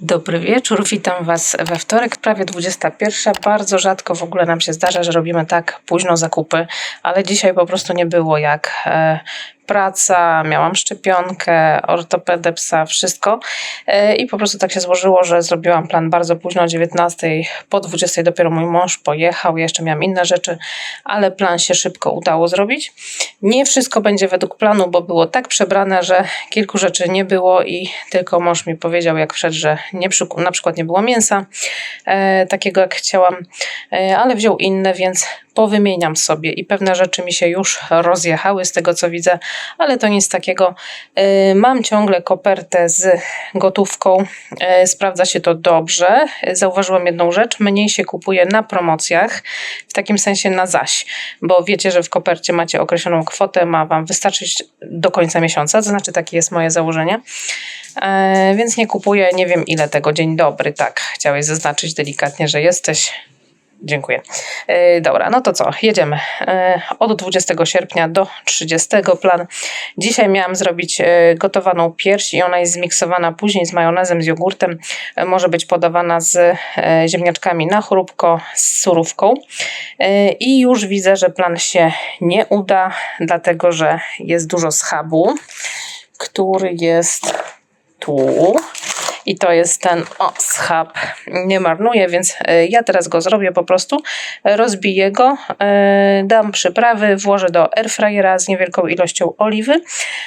Dobry wieczór, witam Was we wtorek, prawie 21. Bardzo rzadko w ogóle nam się zdarza, że robimy tak późno zakupy, ale dzisiaj po prostu nie było jak. Praca, miałam szczepionkę, ortopedę psa, wszystko e, i po prostu tak się złożyło, że zrobiłam plan bardzo późno, o 19, po 20 dopiero mój mąż pojechał, jeszcze miałam inne rzeczy, ale plan się szybko udało zrobić. Nie wszystko będzie według planu, bo było tak przebrane, że kilku rzeczy nie było i tylko mąż mi powiedział jak wszedł, że nie, na przykład nie było mięsa e, takiego jak chciałam, e, ale wziął inne, więc powymieniam sobie i pewne rzeczy mi się już rozjechały z tego co widzę, ale to nic takiego. E, mam ciągle kopertę z gotówką, e, sprawdza się to dobrze. Zauważyłam jedną rzecz, mniej się kupuje na promocjach, w takim sensie na zaś, bo wiecie, że w kopercie macie określoną kwotę, ma Wam wystarczyć do końca miesiąca, to znaczy takie jest moje założenie. E, więc nie kupuję, nie wiem ile tego. Dzień dobry, tak. Chciałeś zaznaczyć delikatnie, że jesteś. Dziękuję. E, dobra, no to co, jedziemy. E, od 20 sierpnia do 30 plan. Dzisiaj miałam zrobić e, gotowaną pierś i ona jest zmiksowana później z majonezem, z jogurtem. Może być podawana z ziemniaczkami na chrupko, z surówką. I już widzę, że plan się nie uda, dlatego że jest dużo schabu, który jest I to jest ten o, schab. Nie marnuję, więc e, ja teraz go zrobię po prostu. Rozbiję go, e, dam przyprawy, włożę do airfryera z niewielką ilością oliwy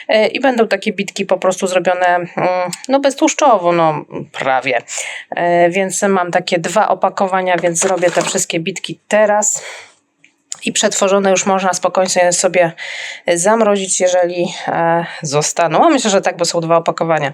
e, i będą takie bitki po prostu zrobione mm, no beztłuszczowo, no prawie. Więc mam takie dwa opakowania, więc zrobię te wszystkie bitki teraz i przetworzone już można spokojnie sobie zamrozić, jeżeli e, zostaną. A myślę, że tak, bo są dwa opakowania.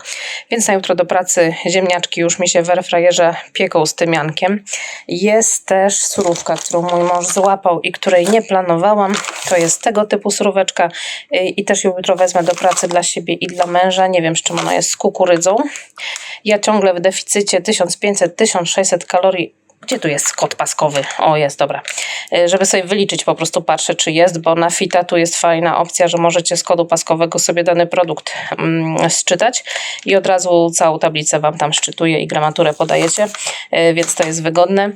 Więc na jutro do pracy ziemniaczki już mi się w airfryerze pieką z tymiankiem. Jest też surówka, którą mój mąż złapał i której nie planowałam. To jest tego typu suróweczka i, i też ją jutro wezmę do pracy dla siebie i dla męża. Nie wiem, z czym ona jest, z kukurydzą. Ja ciągle w deficycie 1500-1600 kalorii gdzie tu jest kod paskowy? O, jest, dobra. E, żeby sobie wyliczyć, po prostu patrzę, czy jest, bo na Fita tu jest fajna opcja, że możecie z kodu paskowego sobie dany produkt mm, szczytać i od razu całą tablicę Wam tam szczytuje i gramaturę podajecie, e, więc to jest wygodne.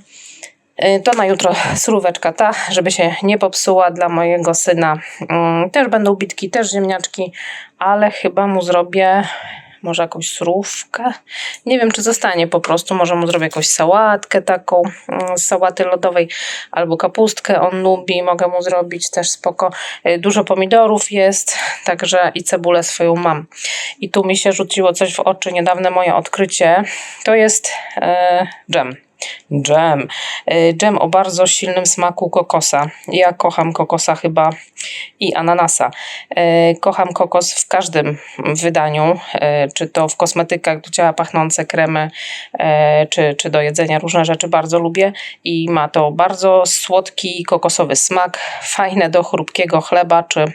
E, to na jutro suróweczka ta, żeby się nie popsuła dla mojego syna. Mm, też będą bitki, też ziemniaczki, ale chyba mu zrobię może jakąś surówkę. Nie wiem, czy zostanie po prostu. Może mu zrobię jakąś sałatkę taką mm, z sałaty lodowej albo kapustkę. On lubi, mogę mu zrobić też spoko. Y, dużo pomidorów jest, także i cebulę swoją mam. I tu mi się rzuciło coś w oczy, niedawne moje odkrycie. To jest e, dżem Dżem. Y, dżem o bardzo silnym smaku kokosa. Ja kocham kokosa chyba i ananasa. Y, kocham kokos w każdym wydaniu, y, czy to w kosmetykach do ciała pachnące kremy, czy, czy do jedzenia różne rzeczy bardzo lubię i ma to bardzo słodki kokosowy smak, fajne do chrupkiego chleba, czy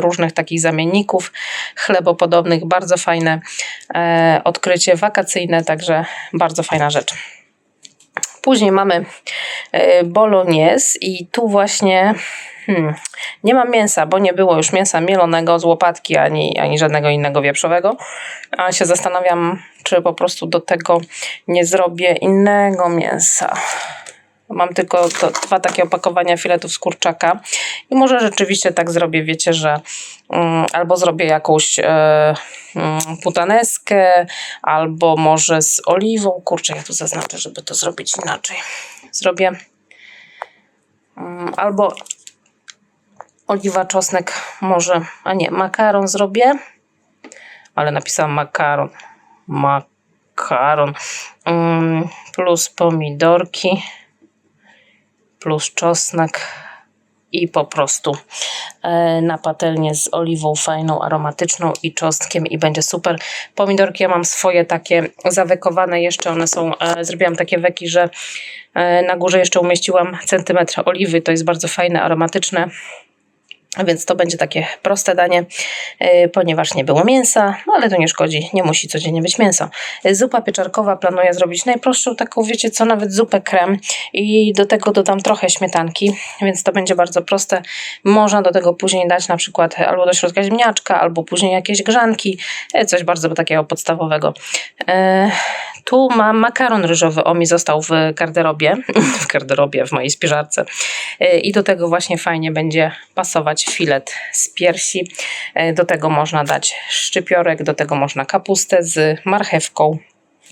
różnych takich zamienników chlebopodobnych, bardzo fajne odkrycie wakacyjne, także bardzo fajna rzecz. Później mamy e, bolognese i tu właśnie hmm, nie mam mięsa, bo nie było już mięsa mielonego z łopatki ani, ani żadnego innego wieprzowego. A się zastanawiam, czy po prostu do tego nie zrobię innego mięsa. Mam tylko to, dwa takie opakowania filetów z kurczaka i może rzeczywiście tak zrobię, wiecie, że um, albo zrobię jakąś e, putaneskę, albo może z oliwą. Kurczę, ja tu zaznaczę, żeby to zrobić inaczej. Zrobię um, albo oliwa, czosnek, może, a nie, makaron zrobię, ale napisałam makaron. Makaron plus pomidorki plus czosnek i po prostu e, na patelnię z oliwą fajną, aromatyczną i czosnkiem i będzie super. Pomidorki ja mam swoje takie zawekowane jeszcze, one są, e, zrobiłam takie weki, że e, na górze jeszcze umieściłam centymetr oliwy, to jest bardzo fajne, aromatyczne Więc to będzie takie proste danie, yy, ponieważ nie było mięsa, no ale to nie szkodzi, nie musi codziennie być mięso. Zupa pieczarkowa planuję zrobić najprostszą, taką wiecie co, nawet zupę krem i do tego dodam trochę śmietanki, więc to będzie bardzo proste. Można do tego później dać na przykład albo do środka ziemniaczka, albo później jakieś grzanki, yy, coś bardzo takiego podstawowego. Yy, tu mam makaron ryżowy, o mi został w garderobie, w garderobie, w mojej spiżarce. Yy, I do tego właśnie fajnie będzie pasować filet z piersi. Yy, Do tego można dać szczypiorek, do tego można kapustę z marchewką.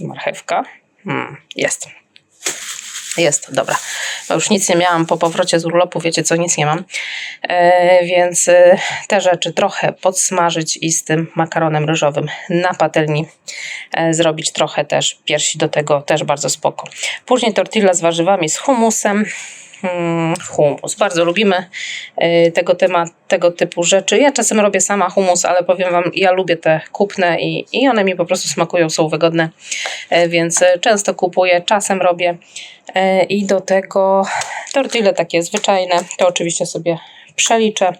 Marchewka? Hmm, jest. Jest, dobra. Bo już nic nie miałam po powrocie z urlopu, wiecie co, nic nie mam. E, więc e, te rzeczy trochę podsmażyć i z tym makaronem ryżowym na patelni e, zrobić trochę też piersi do tego, też bardzo spoko. Później tortilla z warzywami, z humusem. Hmm, humus. Bardzo lubimy e, tego, temat, tego typu rzeczy. Ja czasem robię sama humus, ale powiem Wam, ja lubię te kupne i, i one mi po prostu smakują, są wygodne, e, więc e, często kupuję, czasem robię. I do tego tortille takie zwyczajne, to oczywiście sobie przeliczę.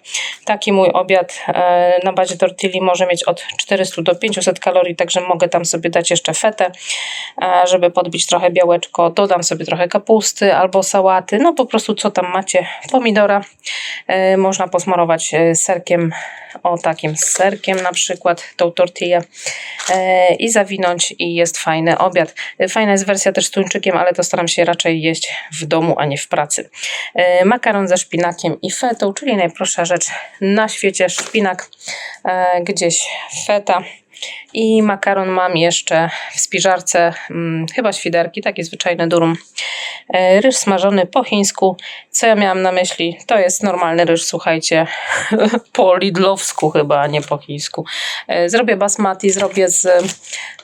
Taki mój obiad e, na bazie tortilli może mieć od 400 do 500 kalorii, także mogę tam sobie dać jeszcze fetę, e, żeby podbić trochę białeczko. Dodam sobie trochę kapusty albo sałaty, no po prostu co tam macie. Pomidora e, można posmarować serkiem, o takim serkiem na przykład, tą tortillę e, i zawinąć i jest fajny obiad. Fajna jest wersja też z tuńczykiem, ale to staram się raczej jeść w domu, a nie w pracy. E, Makaron ze szpinakiem i fetą, czyli najprostsza rzecz na świecie. Szpinak, e, gdzieś feta. I makaron mam jeszcze w spiżarce, hmm, chyba świderki, taki zwyczajny durum. E, Ryż smażony po chińsku. Co ja miałam na myśli? To jest normalny ryż, słuchajcie, po lidlowsku chyba, a nie po chińsku. E, Zrobię basmati, zrobię z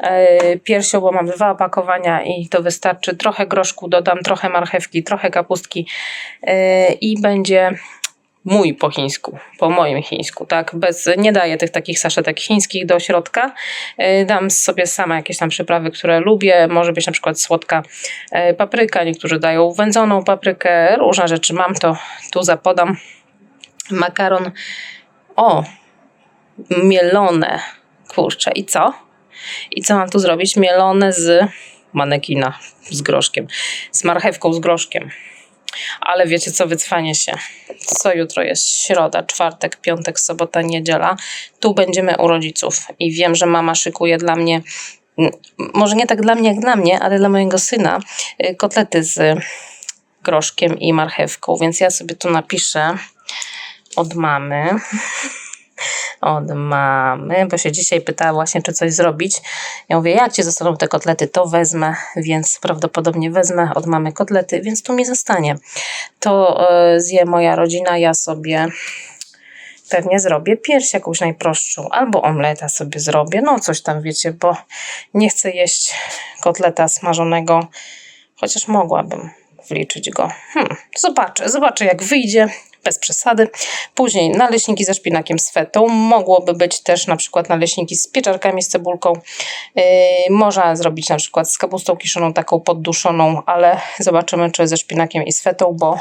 e, piersią, bo mam dwa opakowania i to wystarczy. Trochę groszku dodam, trochę marchewki, trochę kapustki i będzie mój po chińsku, po moim chińsku, tak, bez, nie daję tych takich saszetek chińskich do środka, Yy, dam sobie sama jakieś tam przyprawy, które lubię, może być na przykład słodka yy, papryka, niektórzy dają wędzoną paprykę, różne rzeczy mam, to tu zapodam, makaron, o, mielone, kurczę, i co? I co mam tu zrobić? Mielone z manekina, z groszkiem, z marchewką z groszkiem. Ale wiecie co, wycwanie się. Co jutro jest? Środa, czwartek, piątek, sobota, niedziela. Tu będziemy u rodziców i wiem, że mama szykuje dla mnie, może nie tak dla mnie jak dla mnie, ale dla mojego syna, y, kotlety z groszkiem i marchewką. Więc ja sobie tu napiszę od mamy. Od mamy, bo się dzisiaj pytała właśnie, czy coś zrobić. Ja mówię, jak ci zostaną te kotlety, to wezmę, więc prawdopodobnie wezmę od mamy kotlety, więc tu mi zostanie. To e, zje moja rodzina, ja sobie pewnie zrobię pierś jakąś najprostszą, albo omleta sobie zrobię, no coś tam wiecie, bo nie chcę jeść kotleta smażonego, chociaż mogłabym wliczyć go. Hmm, zobaczę, zobaczę jak wyjdzie, bez przesady. Później naleśniki ze szpinakiem z fetą, mogłoby być też na przykład naleśniki z pieczarkami z cebulką. Yy, można zrobić na przykład z kapustą kiszoną, taką podduszoną, ale zobaczymy czy ze szpinakiem i z fetą, bo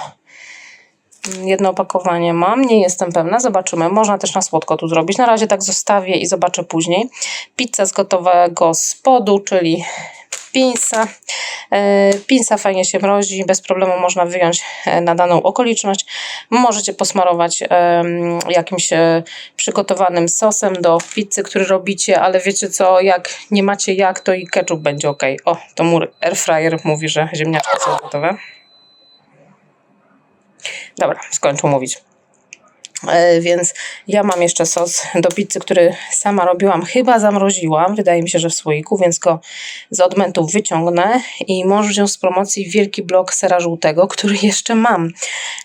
Jedno opakowanie mam, nie jestem pewna, zobaczymy. Można też na słodko tu zrobić. Na razie tak zostawię i zobaczę później. Pizza z gotowego spodu, czyli pinsa. E, Pinsa fajnie się mrozi, bez problemu można wyjąć e, na daną okoliczność. Możecie posmarować jakimś e, przygotowanym sosem do pizzy, który robicie, ale wiecie co, jak nie macie jak, to i ketchup będzie ok. O, to mój airfryer mówi, że ziemniaczki są gotowe. Dobra, skończę mówić. E, Więc ja mam jeszcze sos do pizzy, który sama robiłam, chyba zamroziłam, wydaje mi się, że w słoiku, więc go z odmętów wyciągnę i może wziąć z promocji wielki blok sera żółtego, który jeszcze mam.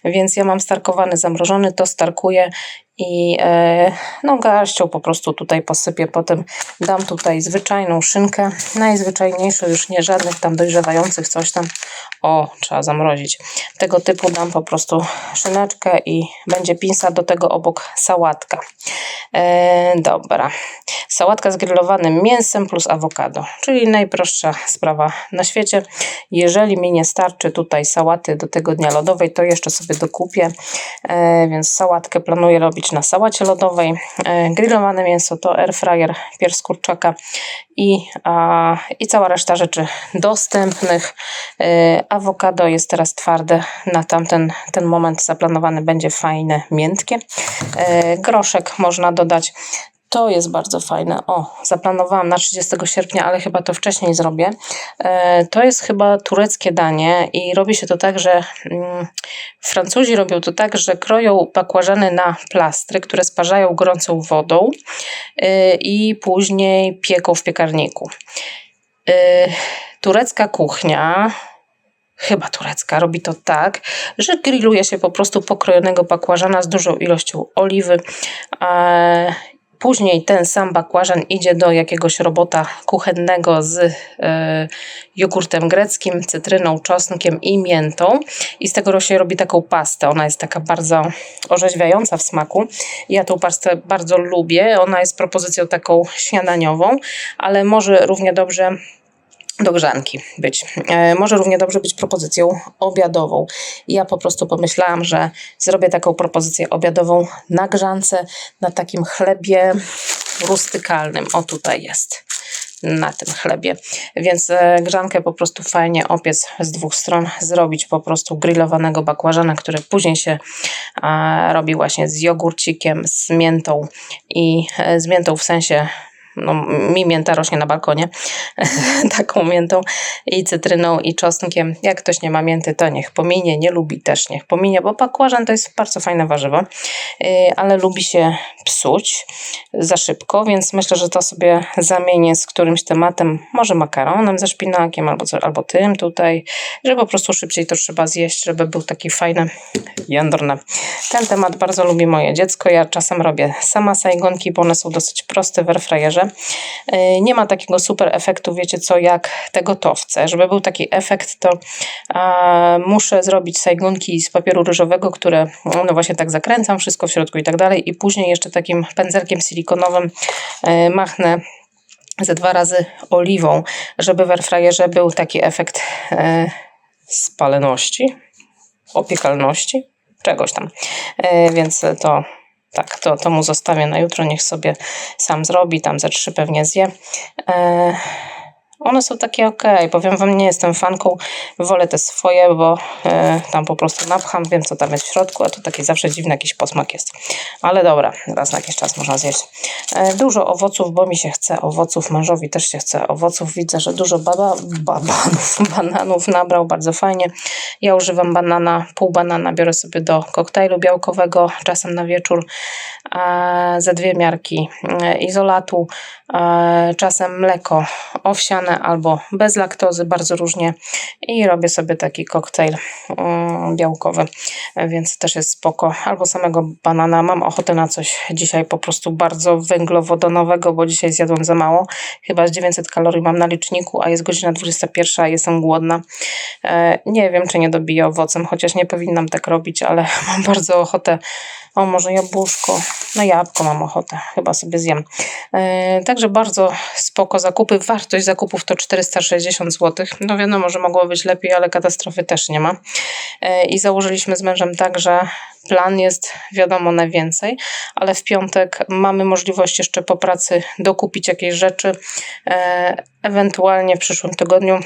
Więc ja mam starkowany, zamrożony, to starkuję i e, no garścią po prostu tutaj posypię. Potem dam tutaj zwyczajną szynkę, najzwyczajniejszą, już nie żadnych tam dojrzewających coś tam. O, trzeba zamrozić. Tego typu dam po prostu szyneczkę i będzie pinsa do tego obok sałatka. E, dobra. Sałatka z grillowanym mięsem plus awokado, czyli najprostsza sprawa na świecie. Jeżeli mi nie starczy tutaj sałaty do tego dnia lodowej, to jeszcze sobie dokupię, e, więc sałatkę planuję robić na sałacie lodowej. E, grillowane mięso to air fryer, pierś kurczaka i, a, i cała reszta rzeczy dostępnych. E, awokado jest teraz twarde, na tamten ten moment zaplanowany będzie fajne, miętkie. E, groszek można dodać. To jest bardzo fajne. O, zaplanowałam na 30 sierpnia, ale chyba to wcześniej zrobię. E, to jest chyba tureckie danie i robi się to tak, że mm, Francuzi robią to tak, że kroją bakłażany na plastry, które sparzają gorącą wodą e, i później pieką w piekarniku. E, turecka kuchnia chyba turecka, robi to tak, że grilluje się po prostu pokrojonego bakłażana z dużą ilością oliwy Później ten sam bakłażan idzie do jakiegoś robota kuchennego z e, jogurtem greckim, cytryną, czosnkiem i miętą. I z tego się robi taką pastę. Ona jest taka bardzo orzeźwiająca w smaku. Ja tą pastę bardzo lubię. Ona jest propozycją taką śniadaniową, ale może równie dobrze do grzanki być. E, może równie dobrze być propozycją obiadową. Ja po prostu pomyślałam, że zrobię taką propozycję obiadową na grzance, na takim chlebie rustykalnym. O tutaj jest na tym chlebie. Więc e, grzankę po prostu fajnie opiec z dwóch stron, zrobić po prostu grillowanego bakłażana, który później się robi właśnie z jogurcikiem, z miętą i e, z miętą w sensie no, mi mięta rośnie na balkonie, taką miętą i cytryną i czosnkiem. Jak ktoś nie ma mięty, to niech pominie, nie lubi też niech pominie, bo bakłażan to jest bardzo fajne warzywo, y, ale lubi się psuć za szybko, więc myślę, że to sobie zamienię z którymś tematem, może makaronem ze szpinakiem albo, albo tym tutaj, że po prostu szybciej to trzeba zjeść, żeby był taki fajny, jędrny. Ten temat bardzo lubi moje dziecko, ja czasem robię sama sajgonki, bo one są dosyć proste w airfryerze, E, nie ma takiego super efektu, wiecie co, jak te gotowce. Żeby był taki efekt, to muszę zrobić sajgunki z papieru ryżowego, które no właśnie tak zakręcam, wszystko w środku i tak dalej i później jeszcze takim pędzelkiem silikonowym e, machnę ze dwa razy oliwą, żeby w airfryerze był taki efekt e, spaleności, opiekalności, czegoś tam. Więc to tak, to, to mu zostawię na jutro, niech sobie sam zrobi, tam ze trzy pewnie zje. One są takie ok, powiem Wam, nie jestem fanką, wolę te swoje, bo e, tam po prostu napcham, wiem co tam jest w środku, a to taki zawsze dziwny jakiś posmak jest. Ale dobra, raz na jakiś czas można zjeść. E, dużo owoców, bo mi się chce owoców, mężowi też się chce owoców. Widzę, że dużo baba, babanów, bananów nabrał, bardzo fajnie. Ja używam banana, pół banana biorę sobie do koktajlu białkowego, czasem na wieczór, e, ze dwie miarki e, izolatu, e, czasem mleko owsiane, albo bez laktozy, bardzo różnie i robię sobie taki koktajl mm, białkowy, więc też jest spoko. Albo samego banana. Mam ochotę na coś dzisiaj po prostu bardzo węglowodanowego, bo dzisiaj zjadłam za mało. Chyba z 900 kalorii mam na liczniku, a jest godzina 21, a jestem głodna. E, nie wiem, czy nie dobiję owocem, chociaż nie powinnam tak robić, ale mam bardzo ochotę o, może jabłuszko. Na jabłko mam ochotę. Chyba sobie zjem. Yy, także bardzo spoko zakupy. Wartość zakupów to 460 zł. No wiadomo, że mogło być lepiej, ale katastrofy też nie ma. Yy, I założyliśmy z mężem tak, że plan jest wiadomo na więcej, ale w piątek mamy możliwość jeszcze po pracy dokupić jakieś rzeczy. Yy, ewentualnie w przyszłym tygodniu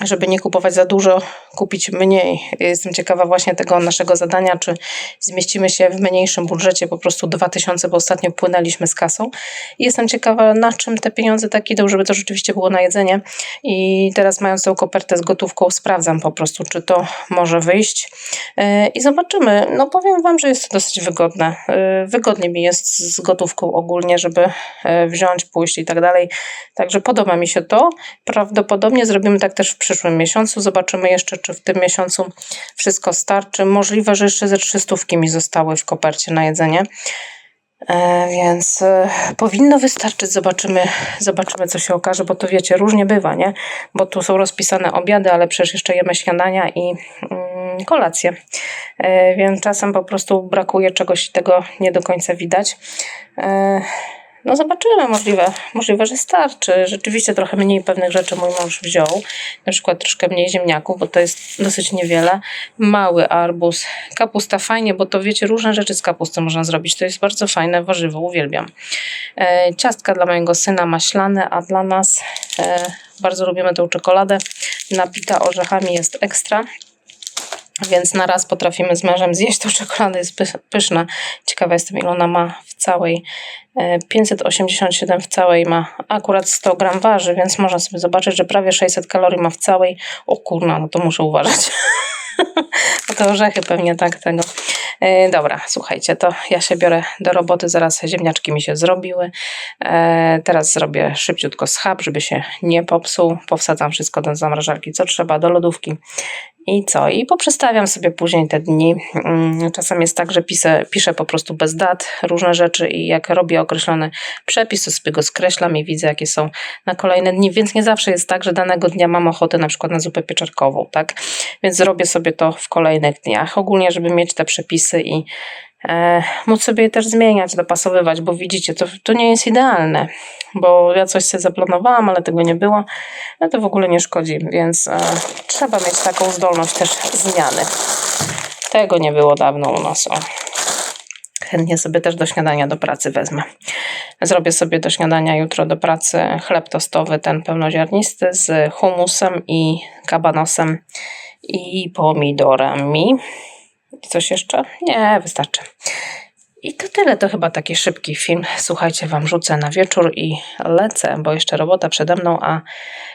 żeby nie kupować za dużo, kupić mniej. Jestem ciekawa właśnie tego naszego zadania, czy zmieścimy się w mniejszym budżecie, po prostu 2000, bo ostatnio płynęliśmy z kasą. Jestem ciekawa, na czym te pieniądze tak idą, żeby to rzeczywiście było na jedzenie. I teraz mając tą kopertę z gotówką, sprawdzam po prostu, czy to może wyjść. E, I zobaczymy. No powiem Wam, że jest to dosyć wygodne. E, wygodnie mi jest z gotówką ogólnie, żeby e, wziąć, pójść i tak dalej. Także podoba mi się to. Prawdopodobnie zrobimy tak też w przyszłym miesiącu. Zobaczymy jeszcze, czy w tym miesiącu wszystko starczy. Możliwe, że jeszcze ze 300 mi zostały w kopercie na jedzenie. E, więc e, powinno wystarczyć. Zobaczymy, zobaczymy, co się okaże, bo to wiecie, różnie bywa, nie? Bo tu są rozpisane obiady, ale przecież jeszcze jemy śniadania i mm, kolacje. E, więc czasem po prostu brakuje czegoś i tego nie do końca widać. No zobaczymy, możliwe, możliwe, że starczy. Rzeczywiście trochę mniej pewnych rzeczy mój mąż wziął. Na przykład troszkę mniej ziemniaków, bo to jest dosyć niewiele. Mały arbuz, kapusta fajnie, bo to wiecie, różne rzeczy z kapusty można zrobić. To jest bardzo fajne warzywo, uwielbiam. E, ciastka dla mojego syna maślane, a dla nas e, bardzo lubimy tą czekoladę. Napita orzechami jest ekstra. Więc na raz potrafimy z mężem zjeść tą czekoladę, jest py- pyszna. Ciekawa jestem, ile ona ma w całej. E, 587 w całej ma akurat 100 gram waży, więc można sobie zobaczyć, że prawie 600 kalorii ma w całej. O kurna, no to muszę uważać. No to orzechy pewnie tak tego. E, dobra, słuchajcie, to ja się biorę do roboty, zaraz ziemniaczki mi się zrobiły. E, teraz zrobię szybciutko schab, żeby się nie popsuł. Powsadzam wszystko do zamrażarki, co trzeba, do lodówki. I co? I poprzestawiam sobie później te dni. Mm, Czasem jest tak, że piszę, piszę po prostu bez dat różne rzeczy i jak robię określony przepis, to sobie go skreślam i widzę, jakie są na kolejne dni. Więc nie zawsze jest tak, że danego dnia mam ochotę na przykład na zupę pieczarkową, tak? Więc zrobię sobie to w kolejnych dniach. Ogólnie, żeby mieć te przepisy i móc sobie je też zmieniać, dopasowywać, bo widzicie, to, to nie jest idealne, bo ja coś sobie zaplanowałam, ale tego nie było, no to w ogóle nie szkodzi, więc e, trzeba mieć taką zdolność też zmiany. Tego nie było dawno u nas. O. Chętnie sobie też do śniadania do pracy wezmę. Zrobię sobie do śniadania jutro do pracy chleb tostowy, ten pełnoziarnisty z humusem i kabanosem i pomidorami. Coś jeszcze? Nie, wystarczy. I to tyle, to chyba taki szybki film. Słuchajcie, Wam rzucę na wieczór i lecę, bo jeszcze robota przede mną, a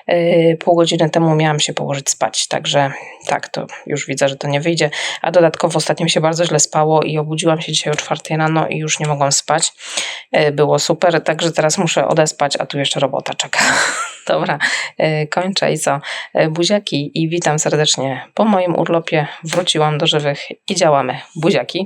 yy, pół godziny temu miałam się położyć spać, także tak, to już widzę, że to nie wyjdzie. A dodatkowo ostatnio mi się bardzo źle spało i obudziłam się dzisiaj o czwartej rano i już nie mogłam spać. Yy, było super, także teraz muszę odespać, a tu jeszcze robota czeka. Dobra, yy, kończę i co? Yy, buziaki i witam serdecznie po moim urlopie. Wróciłam do żywych i działamy. Buziaki.